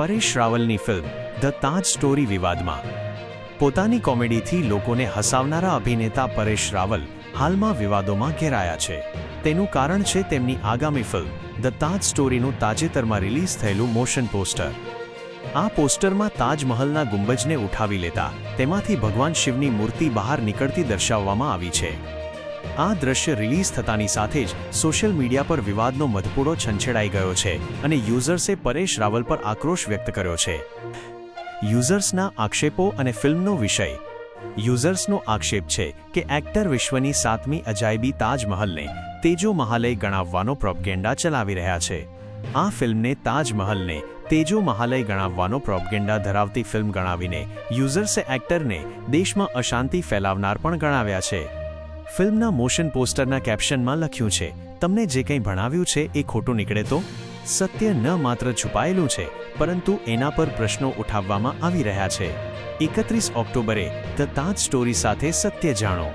પરેશ રાવલની film the Taj story વિવાદમાં. પોતાની કોમેડીથી લોકોને હસાવનારા અભિનેતા પરેશ રાવલ હાલમાં વિવાદોમાં ઘેરાયા છે. તેનું કારણ છે તેમની આગામી ફિલ્મ ધ તાજ સ્ટોરીનું તાજેતરમાં રિલીઝ થયેલું મોશન પોસ્ટર. આ પોસ્ટરમાં તાજમહલના ગુંબજને ઉઠાવી લેતા તેમાંથી ભગવાન શિવની મૂર્તિ બહાર નીકળતી દર્શાવવામાં આવી છે. આ દ્રશ્ય રિલીઝ થતાની સાથે જ સોશિયલ મીડિયા પર વિવાદનો મધપૂડો છંછેડાઈ ગયો છે અને યુઝર્સે પરેશ રાવલ પર આક્રોશ વ્યક્ત કર્યો છે. યુઝર્સના આક્ષેપો અને ફિલ્મનો વિષય. યુઝર્સનો આક્ષેપ છે કે એક્ટર વિશ્વની સાતમી અજાયબી તાજમહલને તેજો મહાલય ગણાવવાનો પ્રોપગેન્ડા ચલાવી રહ્યા છે. આ ફિલ્મને તાજમહલને તેજો મહાલય ગણાવવાનો પ્રોપગેન્ડા ધરાવતી ફિલ્મ ગણાવીને યુઝર્સે એક્ટરને દેશમાં અશાંતિ ફેલાવનાર પણ ગણાવ્યા છે. ફિલ્મના મોશન પોસ્ટરના કેપ્શનમાં લખ્યું છે, તમને જે કંઈ ભણાવ્યું છે એ ખોટું નીકળે તો? સત્ય ન માત્ર છુપાયેલું છે, પરંતુ એના પર પ્રશ્નો ઉઠાવવામાં આવી રહ્યા છે. એકત્રીસ ઓક્ટોબરે ધ તાજ સ્ટોરી સાથે સત્ય જાણો.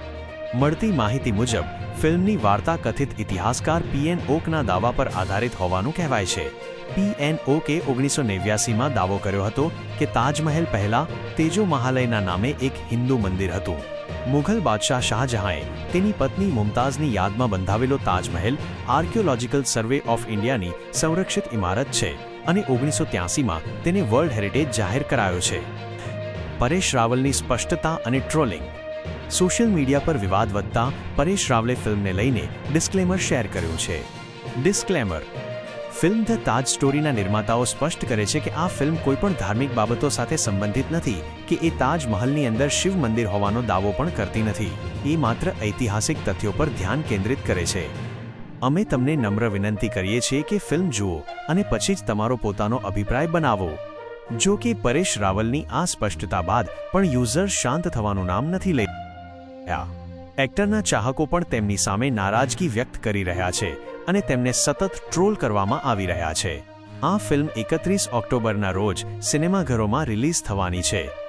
મળતી માહિતી મુજબ, ફિલ્મની વાર્તા કથિત ઇતિહાસકાર પીએન ઓકના દાવા પર આધારિત હોવાનું કહેવાય છે. પીએન ઓકે ઓગણીસો નેવ્યાસીમાં દાવો કર્યો હતો કે તાજમહેલ પહેલા તેજો મહાલયના નામે એક હિન્દુ મંદિર હતું. મુઘલ બાદશાહ શાહજહાંએ તેની પત્ની મુમતાઝની યાદમાં બંધાવેલો તાજમહેલ આર્કિયોલોજીકલ સર્વે ઓફ ઇન્ડિયાની સંરક્ષિત ઇમારત છે અને ઓગણીસો ત્યાસીમાં તેને વર્લ્ડ હેરિટેજ જાહેર કરાયો છે. પરેશ રાવલની સ્પષ્ટતા અને ટ્રોલિંગ. સોશિયલ મીડિયા પર વિવાદ વધતા પરેશ રાવલે ફિલ્મને લઈને ડિસ્ક્લેમર શેર કર્યું છે. ડિસ્ક્લેમર ફિલ્મ ધ તાજ સ્ટોરીના નિર્માતાઓ સ્પષ્ટ કરે છે કે આ ફિલ્મ કોઈપણ ધાર્મિક બાબતો સાથે સંબંધિત નથી કે એ તાજમહલની અંદર શિવ મંદિર હોવાનો દાવો પણ કરતી નથી. એ માત્ર ઐતિહાસિક તથ્યો પર ધ્યાન કેન્દ્રિત કરે છે. અમે તમને નમ્ર વિનંતી કરીએ છીએ કે ફિલ્મ જુઓ અને પછી જ તમારો પોતાનો અભિપ્રાય બનાવો. જો કે પરેશ રાવલની આ સ્પષ્ટતા બાદ પણ યુઝર શાંત થવાનું નામ નથી લઈ એક્ટરના ચાહકો પણ તેમની સામે નારાજગી વ્યક્ત કરી રહ્યા છે અને તેમને સતત ટ્રોલ કરવામાં આવી રહ્યા છે. આ ફિલ્મ એકત્રીસ ઓક્ટોબરના રોજ સિનેમાઘરોમાં રિલીઝ થવાની છે.